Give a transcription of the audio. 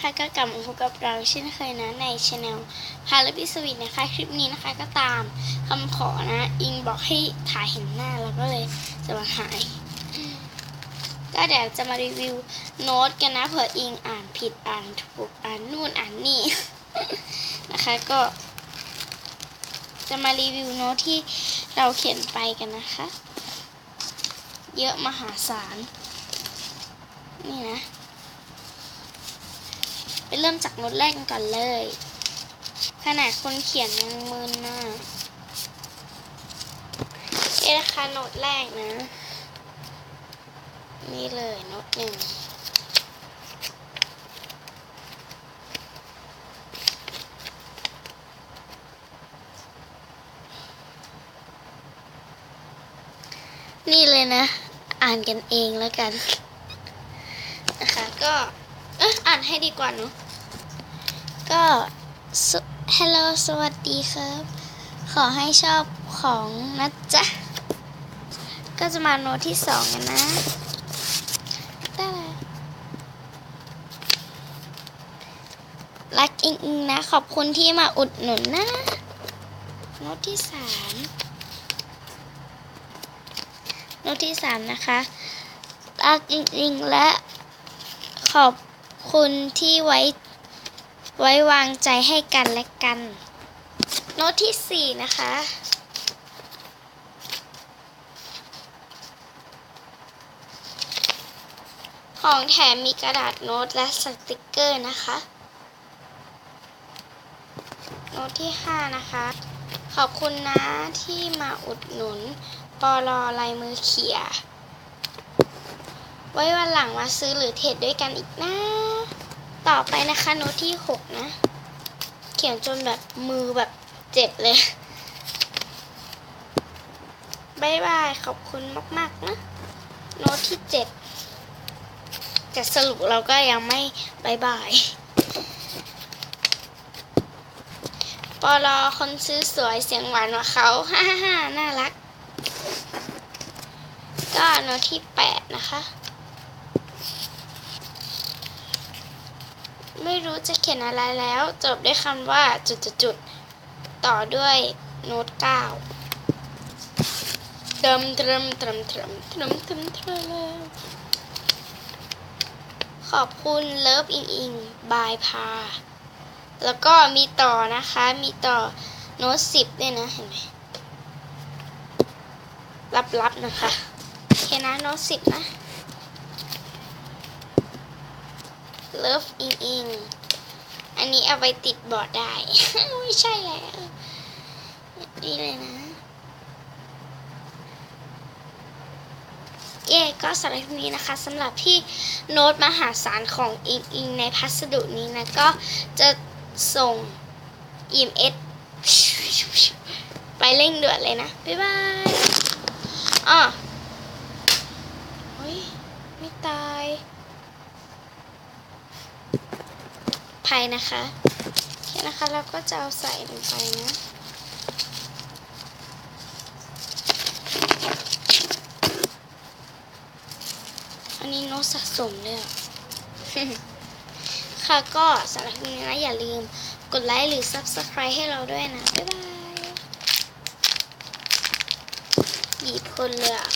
นะคะก็กลับมาพบกับเราเช่นเคยนะในช anel พาลบิสวิตนะคะคลิปนี้นะคะก็ตามคำขอนะอิงบอกให้ถ่ายเห็นหน้าแล้วก็เลยจะมาถ่าย ก็เดี๋ยวจะมารีวิวโน้ตกันนะเผื่ออิงอ่านผิดอ่านถูกอ่านนู่นอ่านนี่นะคะก็ จะมารีวิวโน้ตที่เราเขียนไปกันนะคะ เยอะมหาศาลนี่นะ ไปเริ่มจากโน้ตแรกกันก่อนเลย ขนาดคนเขียนยังมึนน่ะเอะนะคะโน้ตแรกนะ นี่เลยโน้ตหนึ่งนี่เลยนะ อ่านกันเองแล้วกัน นะคะก็ อ่านให้ดีกว่าเนอะก็ส Hello สวัสดีครับ ขอให้ชอบของนะจ๊ะ ก็จะมาโน้ตที่สองกันนะได้แล้วรักอิงอิงนะ ขอบคุณที่มาอุดหนุนนะ โน้ตที่สามโน้ตที่สามนะคะรักอิงอิงและขอบ คุณที่ไว้ไว้วางใจให้กันและกัน โน้ตที่สี่นะคะ ของแถมมีกระดาษโน้ตและสติกเกอร์นะคะ โน้ตที่5นะคะ ขอบคุณนะที่มาอุดหนุนปอลอลายมือเขีย ไว้วันหลังมาซื้อหรือเทรดด้วยกันอีกนะ ต่อไปนะคะโน้ตที่ 6 นะ เขียนจนแบบมือแบบเจ็บเลยบายบาย ขอบคุณมากๆนะโน้ตที่7แต่สรุปเราก็ยังไม่บายบายปอลอคนซื้อสวยเสียงหวานว่าเขาฮ่าฮ่าน่ารัก ก็โน้ตที่ 8 นะคะ ไม่รู้จะเขียนอะไรแล้ว จบด้วยคำว่าจุดๆๆต่อด้วยโน้ต9เติมเติมเติมเติมเติมเติมเติมขอบคุณเลิฟอิงอิงบายพา แล้วก็มีต่อนะคะ มีต่อโน้ตสิบด้วยนะ เห็นไหมรับๆนะคะ โอเคนะโน้ตสิบนะ เลิฟอิงอิงอันนี้เอาไปติดบอร์ดได้ ไม่ใช่แล้วนี่เลยนะ เย่ก็สำหรับนี้นะคะสำหรับที่โน้ตมหาศาลของอิงอิงในพัสดุนี้นะ ก็จะส่ง EMS ไปเร่งด่วนเลยนะ บ๊ายบายอ๋อเฮ้ย ไม่ตาย ภัยนะคะโอเคนะคะเราก็จะเอาใส่ลงไปนะอันนี้โน้ตสะสมเลยอะค่ะก็สำหรับคลิปนี้นะอย่าลืมกดไลค์หรือ Subscribe ให้เราด้วยนะ บ๊ายบายหยีบคนเลยอะ